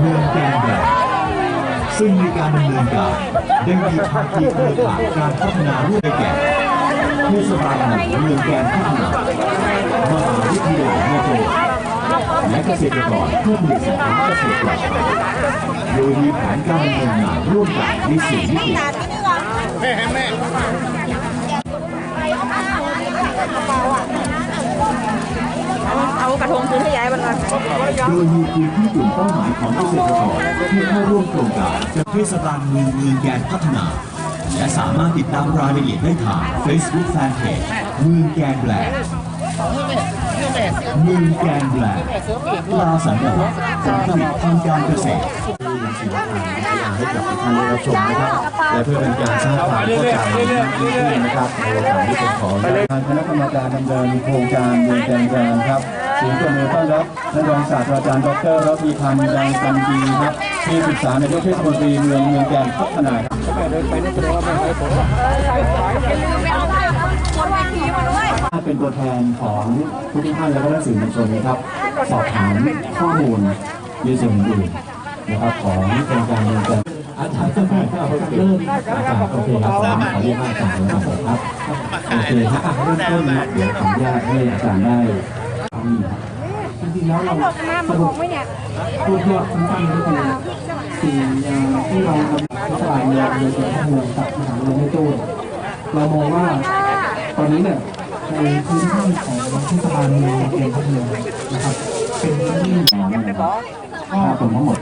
เมืองแกนแดดซึ่งในการดำเนินการได้มีภาคีเครือข่ายการพัฒนาร่วมแก่เทศบาลหนึ่งเมืองแกนพัฒนามหาวิทยาลัยแม่จังหวัดและเกษตรกรผู้ผลิตสินค้าเกษตรปลอดภัยโดยมีแผนการดำเนินงานร่วมกันในสี่มิติ กระทงคืนให้ยายมันก่อนโดยมีพื้นที่กลุ่มเป้าหมายของเกษตรกรที่เข้าร่วมโครงการจากเทศบาลเมืองเมืองแกนพัฒนา และสามารถติดตามรายละเอียดได้ทาง Facebook Fanpage เมืองแกนแบลกเมืองแกนแบลกปลาสังกัดผลผลิตทางการเกษตรยังศิลปะให้กับท่านได้รับชมนะครับ และเพื่อเป็นการสร้างความเข้าใจยิ่งขึ้นนะครับในโอกาสที่ผมขอทางคณะกรรมการดำเนินโครงการเมืองแกนแกนครับ ถึงตัวมือต้อนรับท่านรองศาสตราจารย์ดรระพีพันธ์ยังจันดีครับที่ปรึกษานายกเทศมนตรีเมืองเมืองแกนพัฒนาครับเป็นตัวแทนของทุกท่านและก็นักสื่อมวลชนนะครับ สอบถามข้อมูลในส่วนอื่นนะครับของโครงการเมืองแกนอาจารย์จะมาเริ่มอาจารย์โอเคครับขอเรียกว่าอาจารย์เลยครับโอเคครับเริ่มต้นนะเดี๋ยวขออนุญาตให้อาจารย์ได้ จริงๆแล้วเราสรุปพูดยอดสั้นๆก็คือสิ่งที่เราทำรัฐบาลเนี่ยโดยเฉพาะเมืองกับมหาวิทยาลัยไม่ตู้เรามองว่าตอนนี้เนี่ยในพื้นที่ของเทศบาลเมืองเองทั้งเมืองนะครับเป็นพื้นที่ของข้าผมทั้งหมด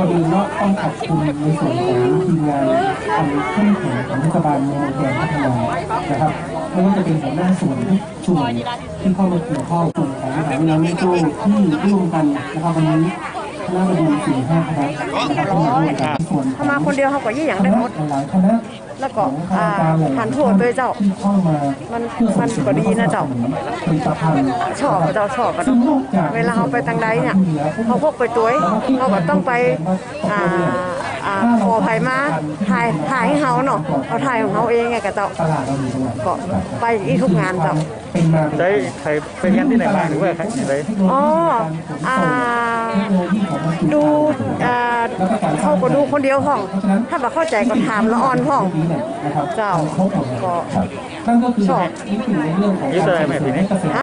ก็ดูว่าต้องขอบคุณในส่วนของทีมงานความเข้มแข็งของเทศบาลเมืองแกนพัฒนานะครับไม่ว่าจะเป็นหัวหน้าส่วนทุกส่วนที่เข้ามาเกี่ยวข้องส่วนของมหาวิทยาลัยไม่ตู้ที่ร่วมกันนะครับวันนี้คณะบดีสี่ห้าคณะนะครับที่มาร่วมกันส่วนขถ้าองมาคนเดียวเขาก็ยี่อย่างได้หมดหลายคณะ แล้วก็อ่าผ่านโทษด้วยเจ้า มันมันก็ดีนะเจ้าชอบเจ้าชอบกันนอกจากเวลาเขาไปทางใดเนี่ยเขาพกไปตัวเขาก็ต้องไปอ่า อ่าขอภัยมาถ่ายถ่ายให้เขาเนาะเขาถ่ายของเขาเองไงกับเจ้าตลาดเรามีตลาดก็ไปอีกทุกงานเจ้าเป็นมาได้ใครไปงานที่ไหนบ้างหรือว่าใครอะไรอ๋ออ่าดูอ่าเขาก็ดูคนเดียวห้อง ถ้าแบบเข้าใจก็ถามละออนห้อง เจ้าก็นั่นก็คือชอบนี่คือในเรื่องของนี่อะไรแม่ทีนี้เกษตร